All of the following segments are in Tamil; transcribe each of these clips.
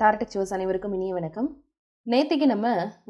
டார்டெக் சிவஸ் அனைவருக்கும் இனிய வணக்கம். நேற்றுக்கு நம்ம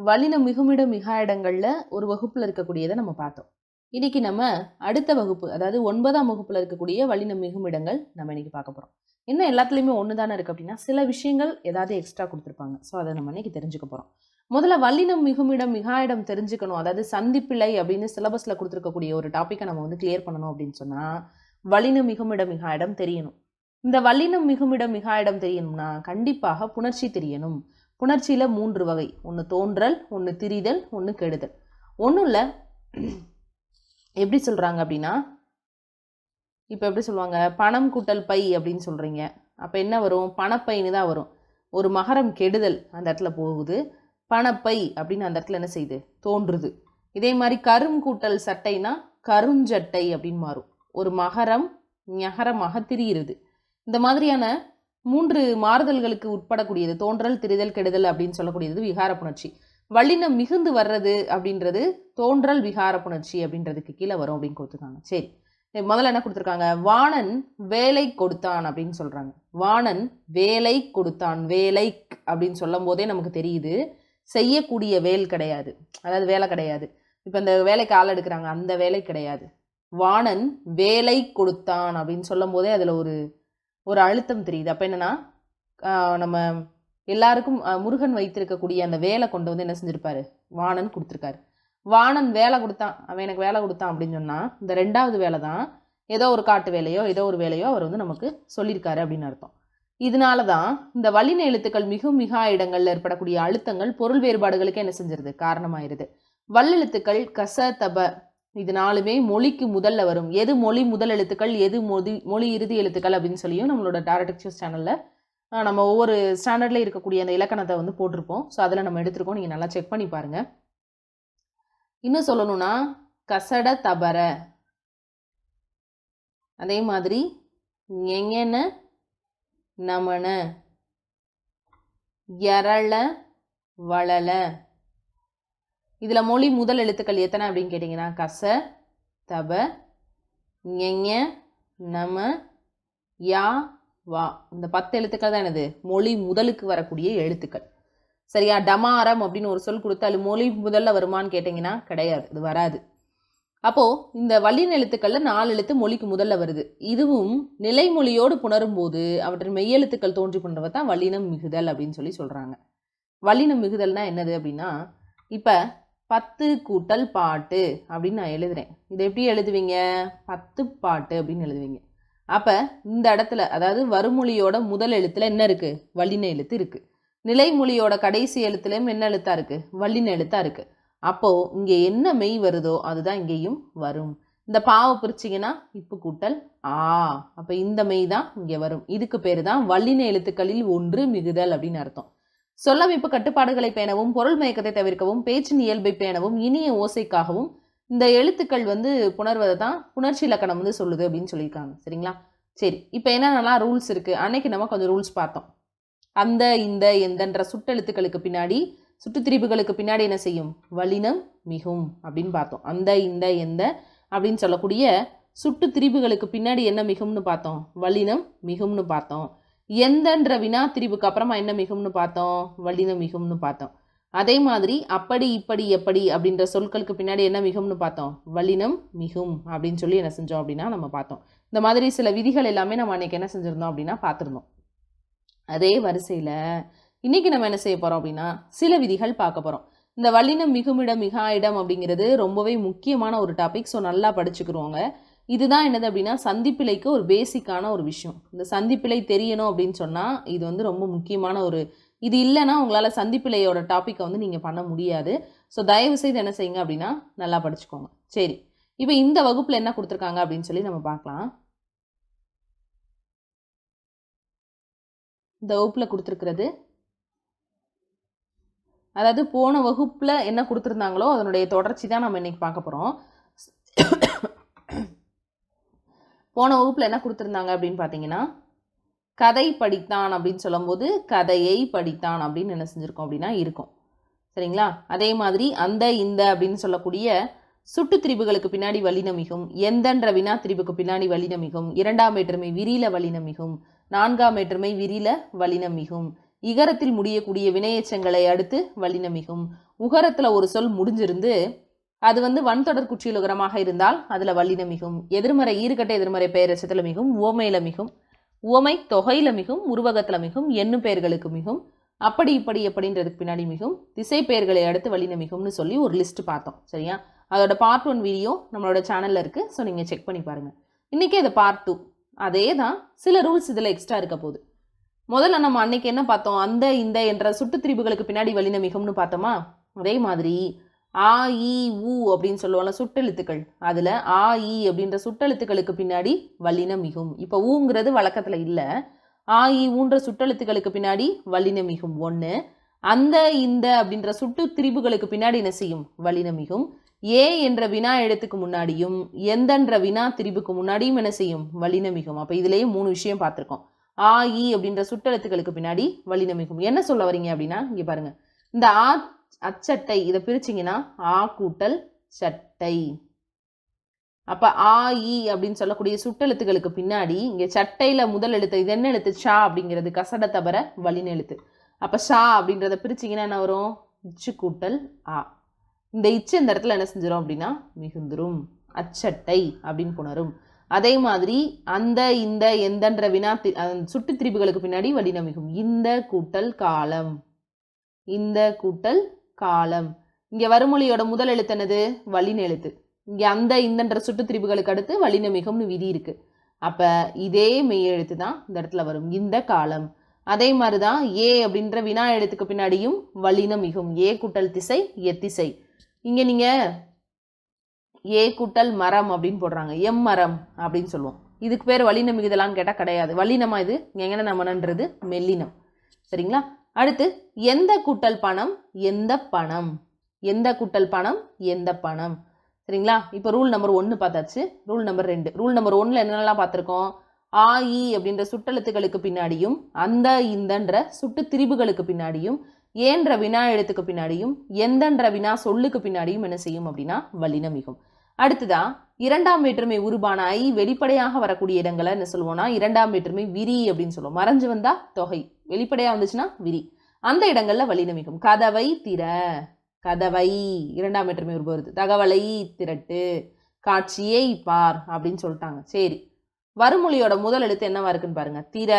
வலின மிகுமிட மிகா இடங்களில் ஒரு வகுப்பில் இருக்கக்கூடியதை நம்ம பார்த்தோம். இன்னைக்கு நம்ம அடுத்த வகுப்பு அதாவது ஒன்பதாம் வகுப்பில் இருக்கக்கூடிய வலின மிகுமிடங்கள் நம்ம இன்றைக்கி பார்க்க போகிறோம் இன்னும் எல்லாத்துலேயுமே ஒன்று தானே இருக்குது அப்படின்னா சில விஷயங்கள் ஏதாவது எக்ஸ்ட்ரா கொடுத்துருப்பாங்க. ஸோ அதை நம்ம இன்னைக்கு தெரிஞ்சுக்க போகிறோம் முதல்ல வல்லினம் மிகுமிடம் மிகா இடம் தெரிஞ்சுக்கணும். அதாவது சந்திப்பிழை அப்படின்னு சிலபஸில் கொடுத்துருக்கக்கூடிய ஒரு டாப்பிக்கை நம்ம வந்து கிளியர் பண்ணணும் அப்படின்னு சொன்னால் வல்லினம் மிகுமிட மிகா இடம் தெரியணும். இந்த வல்லினம் மிகுமிடம் மிகா இடம் தெரியணும்னா கண்டிப்பாக புணர்ச்சி தெரியணும். புணர்ச்சியில் மூன்று வகை. ஒன்று தோன்றல் ஒன்று திரிதல் ஒன்று கெடுதல். ஒன்றும் இல்லை எப்படி சொல்கிறாங்க அப்படின்னா இப்போ எப்படி சொல்லுவாங்க? பணம் கூட்டல் பை அப்படின்னு சொல்கிறீங்க அப்போ என்ன வரும்? பணப்பைன்னு தான் வரும். ஒரு மகரம் கெடுதல் அந்த இடத்துல போகுது. பணப்பை அப்படின்னு அந்த இடத்துல என்ன செய்யுது? தோன்றுது. இதே மாதிரி கரும் கூட்டல் சட்டைனா கருஞ்சட்டை அப்படின்னு மாறும். ஒரு மகரம் ஞகரமாக திரியிறது. இந்த மாதிரியான மூன்று மாறுதல்களுக்கு உட்படக்கூடியது தோன்றல் திரிதல் கெடுதல் அப்படின்னு சொல்லக்கூடியது விகார புணர்ச்சி. வல்லினம் மிகுந்து வர்றது அப்படின்றது தோன்றல் விகார புணர்ச்சி அப்படின்றதுக்கு கீழே வரும் அப்படின்னு கொடுத்துருக்காங்க. சரி முதல்ல என்ன கொடுத்துருக்காங்க? வாணன் வேலை கொடுத்தான் அப்படின்னு சொல்கிறாங்க வாணன் வேலை கொடுத்தான் வேலை அப்படின்னு சொல்லும் போதே நமக்கு தெரியுது செய்யக்கூடிய வேல் கிடையாது. அதாவது வேலை கிடையாது. இப்போ இந்த வேலைக்கு ஆள் எடுக்கிறாங்க அந்த வேலை கிடையாது. வாணன் வேலை கொடுத்தான் அப்படின்னு சொல்லும் போதே அதில் ஒரு ஒரு அழுத்தம் தெரியுது. அப்போ என்னன்னா நம்ம எல்லாருக்கும் முருகன் வைத்திருக்கக்கூடிய அந்த வேலை கொண்டு வந்து என்ன செஞ்சுருப்பாரு? வாணன் கொடுத்துருக்காரு. வாணன் வேலை கொடுத்தான். அவன் எனக்கு வேலை கொடுத்தான் அப்படின்னு சொன்னால் இந்த ரெண்டாவது வேலை தான் ஏதோ ஒரு காட்டு வேலையோ ஏதோ ஒரு வேலையோ அவர் வந்து நமக்கு சொல்லியிருக்காரு அப்படின்னு அர்த்தம். இதனால தான் இந்த வலின எழுத்துக்கள் மிகவும் மிகா இடங்களில் ஏற்படக்கூடிய அழுத்தங்கள் பொருள் வேறுபாடுகளுக்கு என்ன செஞ்சிருது? காரணமாயிருது. வல்லெழுத்துக்கள் கச தப இது நாலுமே மொழிக்கு முதல்ல வரும். எது மொழி முதல் எழுத்துக்கள் எது மொழி மொழி இறுதி எழுத்துக்கள் அப்படின்னு சொல்லியும் நம்மளோட டாரடெக்சூஸ் சேனலில் நம்ம ஒவ்வொரு ஸ்டாண்டர்டில் இருக்கக்கூடிய அந்த இலக்கணத்தை வந்து போட்டிருப்போம். ஸோ அதில் நம்ம எடுத்திருக்கோம். நீங்கள் நல்லா செக் பண்ணி பாருங்கள் இன்னும் சொல்லணும்னா கசட தபர. அதே மாதிரி எங்கன நமன. எரள வளல இதில் மொழி முதல் எழுத்துக்கள் எத்தனை அப்படின்னு கேட்டிங்கன்னா கச தப ஞ நம யா வா. இந்த பத்து எழுத்துக்கள் தான் என்னது? மொழி முதலுக்கு வரக்கூடிய எழுத்துக்கள். சரியா? டமாரம் அப்படின்னு ஒரு சொல் கொடுத்து அது மொழி முதல்ல வருமான்னு கேட்டிங்கன்னா கிடையாது. இது வராது. அப்போது இந்த வல்லின எழுத்துக்களில் நாலு எழுத்து மொழிக்கு முதல்ல வருது. இதுவும் நிலைமொழியோடு புணரும் போது அவற்றின் மெய்யெழுத்துக்கள் தோன்றி பண்ணுறவ தான் வல்லினம் மிகுதல் அப்படின்னு சொல்லி சொல்கிறாங்க வல்லினம் மிகுதல்னால் என்னது அப்படின்னா இப்போ பத்து கூட்டல் பாட்டு அப்படின்னு நான் எழுதுறேன். இதை எப்படி எழுதுவீங்க? பத்து பாட்டு அப்படின்னு எழுதுவீங்க. அப்போ இந்த இடத்துல அதாவது வருமொழியோட முதல் எழுத்துல என்ன இருக்கு? வல்லின எழுத்து இருக்கு. நிலைமொழியோட கடைசி எழுத்துலையும் என்ன எழுத்தா இருக்கு? வல்லின எழுத்தா இருக்கு. அப்போ இங்கே என்ன மெய் வருதோ அதுதான் இங்கேயும் வரும். இந்த பாவை பிரிச்சிங்கன்னா இப்பு கூட்டல் ஆ. அப்போ இந்த மெய் தான் இங்கே வரும். இதுக்கு பேர் தான் வல்லின எழுத்துக்களில் ஒன்று மிகுதல் அப்படின்னு அர்த்தம். சொல்லமைப்பு கட்டுப்பாடுகளை பேணவும் பொருள் மயக்கத்தை தவிர்க்கவும் பேச்சின் இயல்பை பேணவும் இனிய ஓசைக்காகவும் இந்த எழுத்துக்கள் வந்து புணர்வதை தான் புணர்ச்சி இலக்கணம் வந்து சொல்லுது அப்படின்னு சொல்லியிருக்காங்க. சரிங்களா? சரி இப்போ என்னென்னலாம் ரூல்ஸ் இருக்குது அன்னைக்கு நம்ம கொஞ்சம் ரூல்ஸ் பார்த்தோம். அந்த இந்த எந்தன்ற சுட்டெழுத்துக்களுக்கு பின்னாடி சுட்டுத்திரிபுகளுக்கு பின்னாடி என்ன செய்யும்? வலினம் மிகும் அப்படின்னு பார்த்தோம். அந்த இந்த எந்த அப்படின்னு சொல்லக்கூடிய சுட்டு திரிபுகளுக்கு பின்னாடி என்ன மிகும்னு பார்த்தோம்? வல்லினம் மிகும்னு பார்த்தோம். எந்தன்ற வினா திரிபுக்கு அப்புறமா என்ன மிகும்னு பார்த்தோம்? வல்லினம் மிகும்னு பார்த்தோம். அதே மாதிரி அப்படி இப்படி எப்படி அப்படின்ற சொற்களுக்கு பின்னாடி என்ன மிகும்னு பார்த்தோம்? வல்லினம் மிகும் அப்படின்னு சொல்லி என்ன செஞ்சோம் அப்படின்னா நம்ம பார்த்தோம். இந்த மாதிரி சில விதிகள் எல்லாமே நம்ம அன்றைக்கி என்ன செஞ்சிருந்தோம் அப்படின்னா பார்த்துருந்தோம். அதே வரிசையில் இன்றைக்கி நம்ம என்ன செய்ய போகிறோம் அப்படின்னா சில விதிகள் பார்க்க போகிறோம் இந்த வல்லினம் மிகுமிடம் மிகா இடம் அப்படிங்கிறது ரொம்பவே முக்கியமான ஒரு டாபிக் ஸோ நல்லா படிச்சுக்கிறோங்க இதுதான் என்னது அப்படின்னா சந்திப்பிலைக்கு ஒரு பேசிக்கான ஒரு விஷயம். இந்த சந்திப்பிலை தெரியணும் அப்படின்னு சொன்னால் இது வந்து ரொம்ப முக்கியமான ஒரு இது இல்லைன்னா உங்களால் சந்திப்பிலையோட டாப்பிக்கை வந்து நீங்கள் பண்ண முடியாது. ஸோ தயவு செய்து என்ன செய்யுங்க அப்படின்னா நல்லா படிச்சுக்கோங்க. சரி. இப்போ இந்த வகுப்பில் என்ன கொடுத்துருக்காங்க அப்படின்னு சொல்லி நம்ம பார்க்கலாம். இந்த வகுப்பில் கொடுத்துருக்கிறது அதாவது போன வகுப்பில் என்ன கொடுத்துருந்தாங்களோ அதனுடைய தொடர்ச்சி தான் நம்ம இன்றைக்கி பார்க்க போகிறோம் போன வகுப்பில் என்ன கொடுத்துருந்தாங்க அப்படின்னு பார்த்தீங்கன்னா கதை படித்தான் அப்படின்னு சொல்லும்போது கதையை படித்தான் அப்படின்னு என்ன செஞ்சுருக்கோம் அப்படின்னா இருக்கும். சரிங்களா? அதே மாதிரி அந்த இந்த அப்படின்னு சொல்லக்கூடிய சுட்டு திரிபுகளுக்கு பின்னாடி வலினமிகும் எந்தன்ற வினா திரிபுக்கு பின்னாடி வல்லினமிகும் இரண்டாம் வேற்றுமை விரியில வலினமிகும் நான்காம் வேற்றுமை விரியில வலினமிகும் இகரத்தில் முடியக்கூடிய வினையச்சங்களை அடுத்து வலினமிகும் உகரத்தில் ஒரு சொல் முடிஞ்சிருந்து அது வந்து வன்தொடர் குற்றியலுகரமாக இருந்தால் அதில் வல்லினமிகும் எதிர்மறை ஈறுகட்ட எதிர்மறை பெயரச்சத்தில் மிகும் உவமையில மிகும் உவமை தொகையில மிகும் உருவகத்தில் மிகும் எண்ணும் பெயர்களுக்கு மிகும் அப்படி இப்படி எப்படின்றதுக்கு பின்னாடி மிகும் திசை பெயர்களை அடுத்து வல்லின மிகும்னு சொல்லி ஒரு லிஸ்ட் பார்த்தோம் சரியா? அதோட பார்ட் ஒன் வீடியோ நம்மளோட சேனலில் இருக்குது ஸோ நீங்கள் செக் பண்ணி பாருங்கள் இன்றைக்கி அது பார்ட் டூ அதே தான் சில ரூல்ஸ் இதில் எக்ஸ்ட்ரா இருக்க போகுது. முதல்ல நம்ம அன்னைக்கு என்ன பார்த்தோம்? அந்த இந்த என்ற சுட்டு திரிபுகளுக்கு பின்னாடி வல்லின மிகும்னு பார்த்தோமா? அதே மாதிரி ஆ இ உ அப்படின்னு சொல்லுவோம்ல சுட்டெழுத்துக்கள். அதில் ஆ இ அப்படின்ற சுட்டெழுத்துக்களுக்கு பின்னாடி வல்லினம் மிகும். இப்போ ஊங்கிறது வழக்கத்தில் இல்லை. ஆ இ ஊன்ற சுட்டெழுத்துக்களுக்கு பின்னாடி வல்லினம் மிகும். ஒன்று அந்த இந்த அப்படின்ற சுட்டு திரிபுகளுக்கு பின்னாடி என்ன செய்யும்? வல்லினம் மிகும். ஏ என்ற வினா எழுத்துக்கு முன்னாடியும் எந்தன்ற வினா திரிபுக்கு முன்னாடியும் என்ன செய்யும்? வல்லின மிகும். அப்போ இதுலேயே மூணு விஷயம் பார்த்துருக்கோம். ஆ இ அப்படின்ற சுட்டெழுத்துக்களுக்கு பின்னாடி வல்லின மிகும். என்ன சொல்ல வரீங்க அப்படின்னா இங்கே பாருங்கள் இந்த ஆ அச்சட்டை இதை பிரிச்சிங்கன்னா ஆ கூட்டல் சட்டை. அப்போ ஆ இ அப்படின்னு சொல்லக்கூடிய சுட்டெழுத்துக்களுக்கு பின்னாடி இங்கே சட்டையில் முதல் எழுத்து இது என்ன எழுத்து? ஷா அப்படிங்கிறது கசட தவிர வலின எழுத்து. அப்போ ஷா அப்படின்றத பிரிச்சிங்கன்னா என்ன வரும்? இச்சு கூட்டல் ஆ. இந்த இச்சு இந்த இடத்துல என்ன செஞ்சிடும் அப்படின்னா மிகுந்துரும். அச்சட்டை அப்படின்னு புணரும். அதே மாதிரி அந்த இந்த எந்தன்ற வினா தி- அந்த சுட்டு திரிபுகளுக்கு பின்னாடி வலின இந்த கூட்டல் காலம். இந்த கூட்டல் காலம். இங்கே வறுமொழியோட முதல் எழுத்து என்னது? வலின எழுத்து. இங்கே அந்த இந்தன்ற சுட்டு திரிபுகளுக்கு அடுத்து வலின மிகும்னு விதி இருக்குது அப்போ இதே மெய் எழுத்து தான் இந்த இடத்துல வரும். இந்த காலம். அதே மாதிரி தான் ஏ அப்படின்ற வினா எழுத்துக்கு பின்னாடியும் வலின மிகும் ஏ கூட்டல் திசை எத்திசை இங்கே நீங்கள் ஏ கூட்டல் மரம் அப்படின்னு போடுறாங்க. எம் மரம் அப்படின்னு சொல்லுவோம். இதுக்கு பேர் வலினம் மிகுதலான்னு கேட்டால் கிடையாது. வலினமாக இது? எங்கன நமனன்றது மெல்லினம். சரிங்களா? அடுத்து எந்த கூட்டல் பணம் எந்த பணம்? எந்த கூட்டல் பணம் எந்த பணம்? சரிங்களா? இப்போ ரூல் நம்பர் ஒன்று பார்த்தாச்சு. ரூல் நம்பர் ரெண்டு. ரூல் நம்பர் ஒன்றில் என்னென்னலாம் பார்த்துருக்கோம்? ஆ இ அப்படின்ற சுட்டெழுத்துக்களுக்கு பின்னாடியும் அந்த இந்தன்ற சுட்டு திரிபுகளுக்கு பின்னாடியும் ஏன்ற வினா எழுத்துக்கு பின்னாடியும் எந்தன்ற வினா சொல்லுக்கு பின்னாடியும் என்ன செய்யும் அப்படின்னா வலினம் மிகும். அடுத்ததா இரண்டாம் வேற்றுமை உருபான ஐ வெளிப்படையாக வரக்கூடிய இடங்களை என்ன சொல்லுவோம்னா இரண்டாம் வேற்றுமை விரி அப்படின்னு சொல்லுவோம் மறைஞ்சு வந்தா தொகை. வெளிப்படையாக வந்துச்சுன்னா விரி அந்த இடங்களில் வல்லினம் கதவை திற. கதவை. இரண்டாம் வேற்றுமை உருபு வருது தகவலை திரட்டு. காட்சியை பார் அப்படின்னு சொல்லிட்டாங்க. சரி. வருமொழியோட முதல் எழுத்து என்னவா இருக்குன்னு பாருங்க. திற.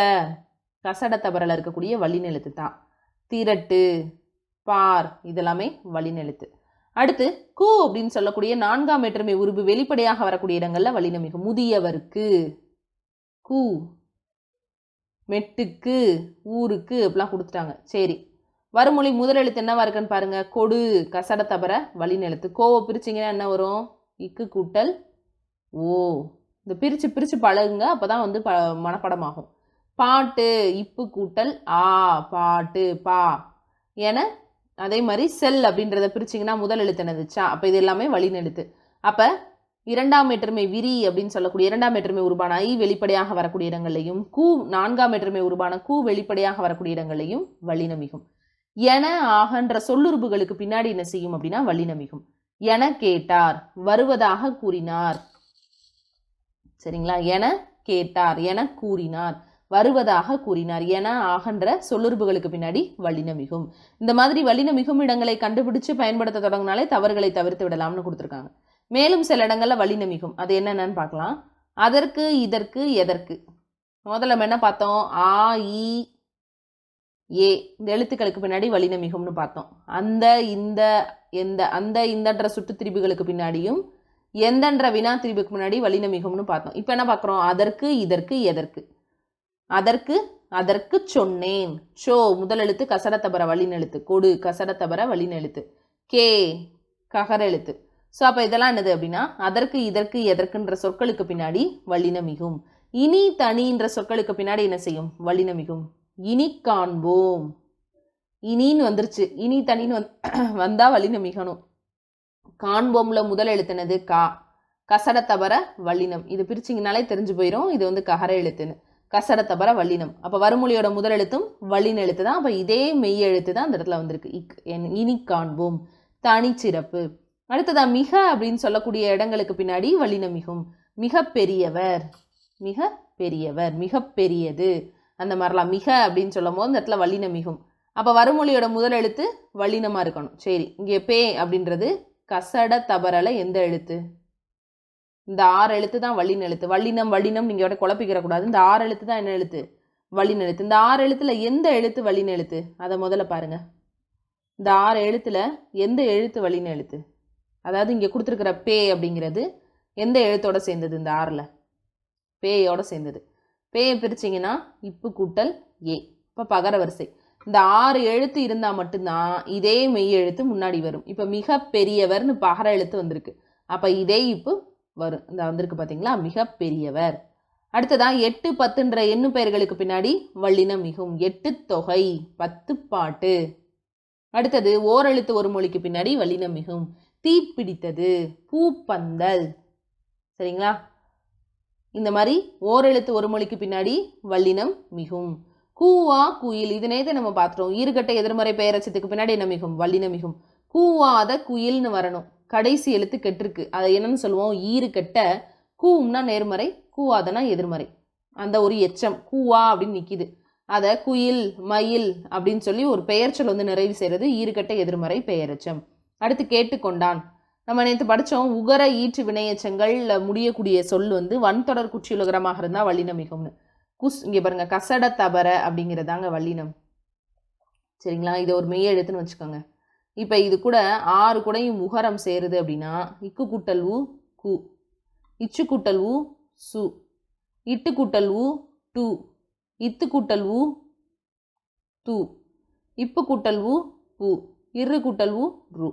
கசட தவறல இருக்கக்கூடிய வழிநெழுத்து தான். திரட்டு. பார். இதெல்லாமே வழிநெழுத்து அடுத்து கு அப்படின்னு சொல்லக்கூடிய நான்காம் வேற்றுமை உருபு வெளிப்படையாக வரக்கூடிய இடங்களில் வழிநமிக்கும் முதியவருக்கு. கூ. மெட்டுக்கு ஊருக்கு அப்படிலாம் கொடுத்துட்டாங்க. சரி. வறுமொழி முதல் எழுத்து என்னவா இருக்குன்னு பாருங்க. கொடு கசட தபர வழிநெழுத்து. எழுத்து கோவை பிரிச்சிங்கன்னா என்ன வரும்? இக்கு கூட்டல் ஓ. இந்த பிரித்து பிரித்து பழகுங்க அப்போ தான் வந்து ப மனப்படமாகும். பாட்டு இப்பு கூட்டல் ஆ பாட்டு பா. என அதே மாதிரி செல் அப்படின்றத பிரிச்சிங்கன்னா முதல் எழுத்து என்னது? சா. அப்போ இது எல்லாமே வழிநெழுத்து. அப்போ இரண்டாம் வேற்றுமை விரி அப்படின்னு சொல்லக்கூடிய இரண்டாம் வேற்றுமை உருவான ஐ வெளிப்படையாக வரக்கூடிய இடங்களையும் கூ நான்காம் வேற்றுமை உருவான கூ வெளிப்படையாக வரக்கூடிய இடங்களையும் வழிநமிகும் என ஆகன்ற சொல்லுறுப்புகளுக்கு பின்னாடி என்ன செய்யும் அப்படின்னா வழிநமிகும் என கேட்டார் வருவதாக கூறினார். சரிங்களா? என கேட்டார் என கூறினார் வருவதாக கூறினார். என ஆகன்ற சொல்லுறுப்புகளுக்கு பின்னாடி வழிநமிகும் இந்த மாதிரி வழிநமிகும் இடங்களை கண்டுபிடிச்சு பயன்படுத்த தொடங்கினாலே தவறுகளை தவிர்த்து விடலாம்னு கொடுத்துருக்காங்க. மேலும் சில இடங்களில் வழி நமிக்கும் அது என்னென்னு பார்க்கலாம். அதற்கு இதற்கு எதற்கு? முதல்ல நம்ம என்ன பார்த்தோம்? ஆ இ ஏ. இந்த எழுத்துக்களுக்கு பின்னாடி வல்லின பார்த்தோம். அந்த இந்த எந்த அந்த இந்தன்ற சுட்டு திரிபுகளுக்கு பின்னாடியும் எந்தன்ற வினா திரிபுக்கு முன்னாடி வல்லின பார்த்தோம். இப்போ என்ன பார்க்குறோம்? அதற்கு இதற்கு எதற்கு? அதற்கு அதற்கு சொன்னேன். ஷோ முதல் எழுத்து கசடத்தபர வல்லின கொடு கசடத்தபர வழிநெழுத்து. கே ககர எழுத்து. ஸோ அப்போ இதெல்லாம் என்னது அப்படின்னா அதற்கு இதற்கு எதற்குன்ற சொற்களுக்கு பின்னாடி வல்லின மிகும் இனி தனின்ற சொற்களுக்கு பின்னாடி என்ன செய்யும்? வல்லின மிகும் இனி காண்போம். இனின்னு வந்துருச்சு. இனி தனின்னு வந் வந்தால் வல்லின மிகணும் காண்போம்ல முதல் எழுத்துனது கா. கசட வல்லினம். இது பிரிச்சிங்கனாலே தெரிஞ்சு போயிடும் இது வந்து ககர எழுத்துன்னு. கசட தபர வல்லினம். அப்போ வறுமொழியோட முதல் எழுத்தும் வல்லின எழுத்து தான் அப்போ இதே மெய் எழுத்து தான் அந்த இடத்துல வந்திருக்கு. இக் என்- இனி காண்போம். தனிச்சிறப்பு. அடுத்ததா மிக அப்படின்னு சொல்லக்கூடிய இடங்களுக்கு பின்னாடி வலினமிகும் மிக பெரியவர். மிக பெரியவர். மிக பெரியது. அந்த மாதிரிலாம் மிக அப்படின்னு சொல்லும் போது இந்த இடத்துல வலினமிகும் அப்போ வருமொழியோட முதல் எழுத்து வல்லினமாக இருக்கணும். சரி இங்கே பே அப்படின்றது கசட தபரல எந்த எழுத்து? இந்த ஆறு எழுத்து தான் வல்லின எழுத்து. வல்லினம் வல்லினம் நீங்கள் விட குழப்பிக்கிற கூடாது. இந்த ஆறு எழுத்து தான் என்ன எழுத்து? வல்லின எழுத்து. இந்த ஆறு எழுத்துல எந்த எழுத்து வல்லின எழுத்து? அதை முதல்ல பாருங்கள் இந்த ஆறு எழுத்துல எந்த எழுத்து வல்லின எழுத்து? அதாவது இங்கே கொடுத்துருக்கிற பே அப்படிங்கிறது எந்த எழுத்தோடு சேர்ந்தது? இந்த ஆறில். பேயோடு சேர்ந்தது. பேயை பிரிச்சிங்கன்னா இப்பு கூட்டல் ஏ. இப்போ பகர வரிசை. இந்த ஆறு எழுத்து இருந்தால் மட்டும்தான் இதே மெய் எழுத்து முன்னாடி வரும். இப்போ மிக பெரியவர்னு பகர எழுத்து வந்திருக்கு. அப்போ இதே இப்போ வரும். இந்த வந்திருக்கு பார்த்தீங்களா மிக பெரியவர். அடுத்ததான் எட்டு பத்துன்ற எண்ணு பெயர்களுக்கு பின்னாடி வள்ளினம் மிகும். எட்டு தொகை பத்து பாட்டு. அடுத்தது ஓரெழுத்து ஒரு மொழிக்கு பின்னாடி வள்ளினம் மிகும். தீப்பிடித்தது. பூப்பந்தல். சரிங்களா? இந்த மாதிரி ஓரெழுத்து ஒரு மொழிக்கு பின்னாடி வல்லினம் மிகும். கூவா குயில் இது தான் நம்ம பார்த்துட்டோம். ஈறுகட்ட எதிர்மறை பெயரச்சத்துக்கு பின்னாடி என்ன மிகும்? வல்லினம் மிகும். கூவாத குயில்னு வரணும். கடைசி எழுத்து கெட்டிருக்கு. அதை என்னன்னு சொல்லுவோம்? ஈறுகட்ட. கூம்னா நேர்மறை கூவாதனா எதிர்மறை. அந்த ஒரு எச்சம். கூவா அப்படின்னு நிற்கிது அதை குயில் மயில் அப்படின்னு சொல்லி ஒரு பெயர்ச்சொல் வந்து நிறைவு செய்கிறது ஈறுகட்ட எதிர்மறை பெயரெச்சம் அடுத்து கேட்டுக்கொண்டான். நம்ம நேற்று படித்தோம் உகர ஈற்று வினையச்சங்கள்ல முடியக்கூடிய சொல் வந்து வன்தொடர் குற்றியுலகரமாக இருந்தால் வல்லினம் மிகும்னு குஸ் இங்கே பாருங்க கசட தபர அப்படிங்கிறதாங்க வல்லினம் சரிங்களா? இதை ஒரு மெய் எழுத்துன்னு வச்சுக்கோங்க. இப்போ இது கூட ஆறு கூடையும் உகரம் சேருது அப்படின்னா இக்கு கூட்டல் உ கு. இச்சு கூட்டல் உ சு. இட்டு கூட்டல் உ டு. இத்து கூட்டல் உ து. இப்பு கூட்டல் உ. பூ இரு கூட்டல் உ ரு.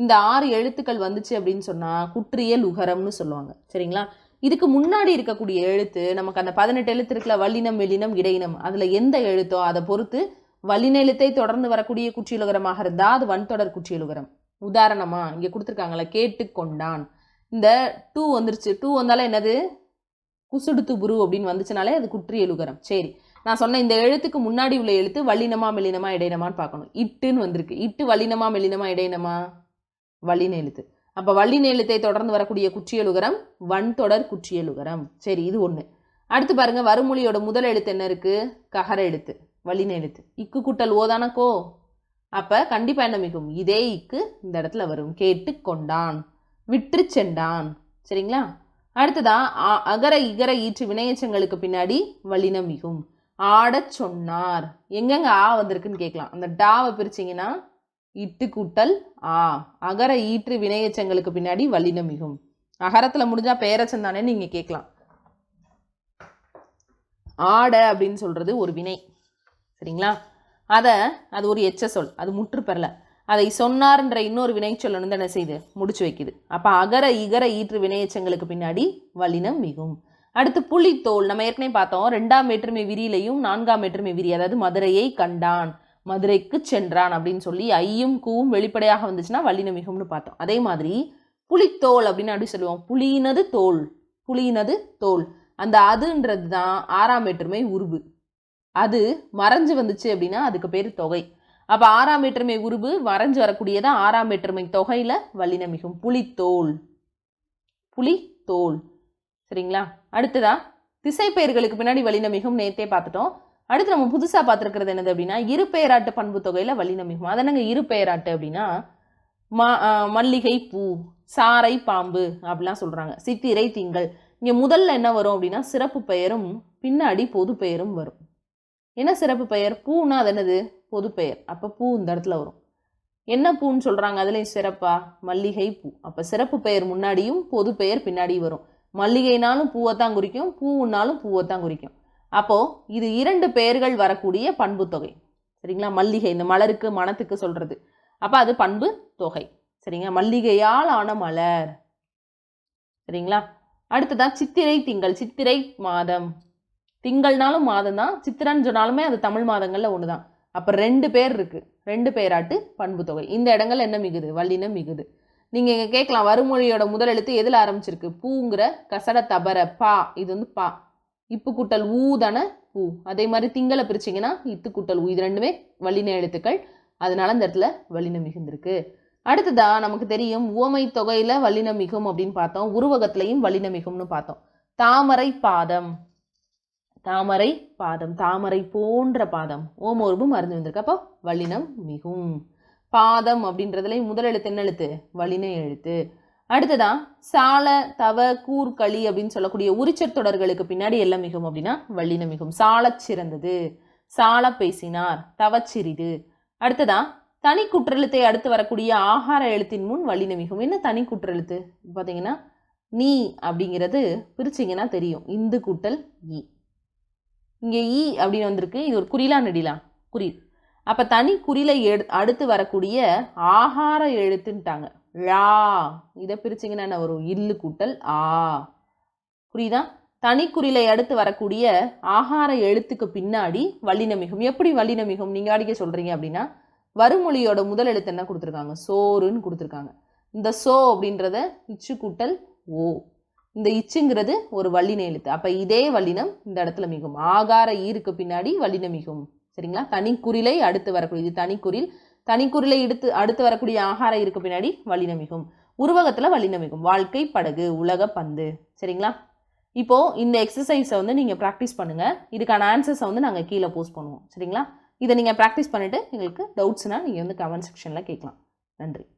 இந்த ஆறு எழுத்துக்கள் வந்துச்சு அப்படின்னு சொன்னால் குற்றியல் உகரம்னு சொல்லுவாங்க. சரிங்களா? இதுக்கு முன்னாடி இருக்கக்கூடிய எழுத்து நமக்கு அந்த பதினெட்டு எழுத்து இருக்குல்ல வல்லினம் வெள்ளினம் இடையினம் அதில் எந்த எழுத்தோ அதை பொறுத்து வல்லின எழுத்தை தொடர்ந்து வரக்கூடிய குற்றியலுகரமாக இருந்தால் அது வன்தொடர் குற்றியலுகரம் உதாரணமாக இங்கே கொடுத்துருக்காங்களே கேட்டுக்கொண்டான். இந்த டூ வந்துருச்சு. டூ வந்தாலும் என்னது? குசுடுத்து புரு அப்படின்னு வந்துச்சுனாலே அது குற்றியலுகரம் சரி நான் சொன்ன இந்த எழுத்துக்கு முன்னாடி உள்ள எழுத்து வல்லினமா மெல்லினமா இடையினமான்னு பார்க்கணும். இட்டுன்னு வந்திருக்கு. இட்டு வல்லினமா மெல்லினமா இடையினமா? வல்லின அப்போ வல்லின தொடர்ந்து வரக்கூடிய குற்றியலுகரம் வன்தொடர் குற்றியலுகரம். சரி இது ஒன்று அடுத்து பாருங்க வருமொழியோட முதல் எழுத்து என்ன இருக்கு? ககர எழுத்து வல்லின இக்கு குட்டல் ஓதானக்கோ அப்போ கண்டிப்பாக என்ன மிகும்? இதே இக்கு இந்த இடத்துல வரும். கேட்டு கொண்டான் விற்று சென்றான். சரிங்களா? அடுத்ததா அ- அகர இகர ஈற்று வினையச்சங்களுக்கு பின்னாடி வல்லினம் மிகும். ஆடச் சொன்னார். எங்கெங்க ஆ வந்திருக்குன்னு கேட்கலாம். அந்த டாவை பிரிச்சிங்கன்னா இட்டு கூட்டல் ஆ அகர ஈற்று வினையச்சங்களுக்கு பின்னாடி வல்லினம் மிகும். அகரத்தில் முடிஞ்சால் பேரச்சம் தானே நீங்கள் கேட்கலாம். ஆட அப்படின்னு சொல்கிறது ஒரு வினை. சரிங்களா? அதை அது ஒரு எச்ச சொல். அது முற்று பெறல. அதை சொன்னார்ன்ற இன்னொரு வினைச்சொல் வந்து என்ன செய்யுது முடிச்சு வைக்குது. அப்போ அகர இகர ஈற்று வினையச்சங்களுக்கு பின்னாடி வல்லினம் மிகும். அடுத்து புலித்தோல். நம்ம ஏற்கனவே பார்த்தோம். ரெண்டாம் வேற்றுமை விரியிலையும் நான்காம் வேற்றுமை விரி அதாவது மதுரையை கண்டான். மதுரைக்கு சென்றான் அப்படின்னு சொல்லி ஐயும் கூவும் வெளிப்படையாக வந்துச்சுன்னா வல்லினம் மிகும்னு பார்த்தோம். அதே மாதிரி புலித்தோல் அப்படின்னு அப்படி சொல்லுவோம்? புலியினது தோல் புலியினது தோல். அந்த அதுன்றது தான் ஆறாம் வேற்றுமை உருவு அது மறைஞ்சு வந்துச்சு அப்படின்னா அதுக்கு பேர் தொகை. அப்போ ஆறாம் வேற்றுமை உருவு மறைஞ்சு வரக்கூடியதா ஆறாம் வேற்றுமை தொகையில் வல்லினமிகும் புலித்தோல். புலித்தோல். சரிங்களா? அடுத்ததா திசை பெயர்களுக்கு பின்னாடி வலினமிகும் மிகும் நேத்தே பார்த்துட்டோம். அடுத்து நம்ம புதுசாக பார்த்துருக்கிறது என்னது அப்படின்னா இருபெயராட்டு பண்பு தொகையில் வல்லினம் அதனங்க அது என்னங்க அப்படின்னா ம மல்லிகை பூ சாரை பாம்பு அப்படிலாம் சொல்கிறாங்க சித்திரை திங்கள். இங்கே முதல்ல என்ன வரும் அப்படின்னா சிறப்பு பெயரும் பின்னாடி பொது பெயரும் வரும். என்ன சிறப்பு பெயர்? பூனா அது என்னது? பொது பெயர். அப்போ பூ இந்த இடத்துல வரும். என்ன பூன்னு சொல்கிறாங்க அதுலேயும் சிறப்பா? மல்லிகை பூ. அப்போ சிறப்பு பெயர் முன்னாடியும் பொது பெயர் பின்னாடியும் வரும். மல்லிகைனாலும் பூவைத்தான் குறிக்கும் பூவுனாலும் பூவைத்தான் குறிக்கும். அப்போ இது இரண்டு பெயர்கள் வரக்கூடிய பண்பு தொகை. சரிங்களா? மல்லிகை இந்த மலருக்கு மனத்துக்கு சொல்றது. அப்போ அது பண்பு தொகை. சரிங்களா? மல்லிகையால் ஆன மலர். சரிங்களா? அடுத்ததா சித்திரை திங்கள். சித்திரை மாதம். திங்கள்னாலும் மாதம் தான். சித்திரன்னு சொன்னாலுமே அது தமிழ் மாதங்களில் ஒன்று தான் அப்போ ரெண்டு பேர் இருக்குது ரெண்டு பேராட்டு பண்பு தொகை. இந்த இடங்கள் என்ன மிகுது? வல்லினம் மிகுது. நீங்கள் இங்கே கேட்கலாம். வருமொழியோட முதல் எழுத்து எதில் ஆரம்பிச்சிருக்கு? பூங்கிற கசட தபர பா. இது வந்து பா. இப்பு கூட்டல் ஊ தானே? ஊ. அதே மாதிரி திங்களை பிரிச்சிங்கன்னா இத்து கூட்டல் ஊ. இது ரெண்டுமே வல்லின எழுத்துக்கள். அதனால இந்த இடத்துல வல்லினம் மிகுந்திருக்கு. அடுத்ததா நமக்கு தெரியும் உவமை தொகையில வல்லினம் மிகும் அப்படின்னு பார்த்தோம். உருவகத்திலையும் வல்லினம் மிகும்னு பார்த்தோம். தாமரை பாதம். தாமரை பாதம். தாமரை போன்ற பாதம். ஓமோர்பும் மருந்து வந்திருக்கு. அப்போ வல்லினம் மிகும். பாதம் அப்படின்றதுல முதல் எழுத்து என்ன எழுத்து? வலின எழுத்து. அடுத்ததா சால தவ கூர் களி அப்படின்னு சொல்லக்கூடிய உரிச்சர் தொடர்களுக்கு பின்னாடி எல்லாம் மிகும் அப்படின்னா வள்ளின மிகும். சாலச் சிறந்தது. சால பேசினார் தவச்சிறிது அடுத்ததான் தனி குற்றெழுத்தை அடுத்து வரக்கூடிய ஆகார எழுத்தின் முன் வள்ளின மிகும். என்ன தனி குற்றெழுத்து? பார்த்தீங்கன்னா நீ அப்படிங்கிறது பிரிச்சிங்கன்னா தெரியும். இந்து கூட்டல் ஈ இங்கே ஈ அப்படின்னு வந்திருக்கு. இது ஒரு குறிலா நெடிலா குறில் அப்போ தனி குறிலை எடு அடுத்து வரக்கூடிய ஆகார எழுத்துன்ட்டாங்க. ழா இதை பிரிச்சிங்கன்னா என்ன வரும்? இல்லு கூட்டல் ஆ. புரியுதா? தனிக்குறிலை அடுத்து வரக்கூடிய ஆகார எழுத்துக்கு பின்னாடி வல்லினமிகும். எப்படி வல்லினமிகும்? நீங்கள் அடிக்க சொல்கிறீங்க அப்படின்னா வறுமொழியோட முதல் எழுத்து என்ன கொடுத்துருக்காங்க? சோறுன்னு கொடுத்துருக்காங்க. இந்த சோ அப்படின்றத இச்சு கூட்டல் ஓ. இந்த இச்சுங்கிறது ஒரு வல்லின எழுத்து. அப்போ இதே வல்லினம் இந்த இடத்துல மிகும். ஆகார ஈருக்கு பின்னாடி வல்லினம் மிகும் சரிங்களா? தனிக்குறிலை அடுத்து வரக்கூடிய இது தனிக்குறில் தனிக்குறிலை எடுத்து அடுத்து வரக்கூடிய ஆகாரம் இருக்கு பின்னாடி வல்லினம் உருவகத்தில் வல்லினம் வாழ்க்கை படகு உலக பந்து. சரிங்களா? இப்போது இந்த எக்ஸசைஸை வந்து நீங்கள் ப்ராக்டிஸ் பண்ணுங்கள் இதுக்கான ஆன்சர்ஸை வந்து நாங்கள் கீழே போஸ்ட் பண்ணுவோம். சரிங்களா? இதை நீங்கள் ப்ராக்டிஸ் பண்ணிவிட்டு எங்களுக்கு டவுட்ஸ்னால் நீங்கள் வந்து கமெண்ட் செக்ஷனில் கேட்கலாம். நன்றி.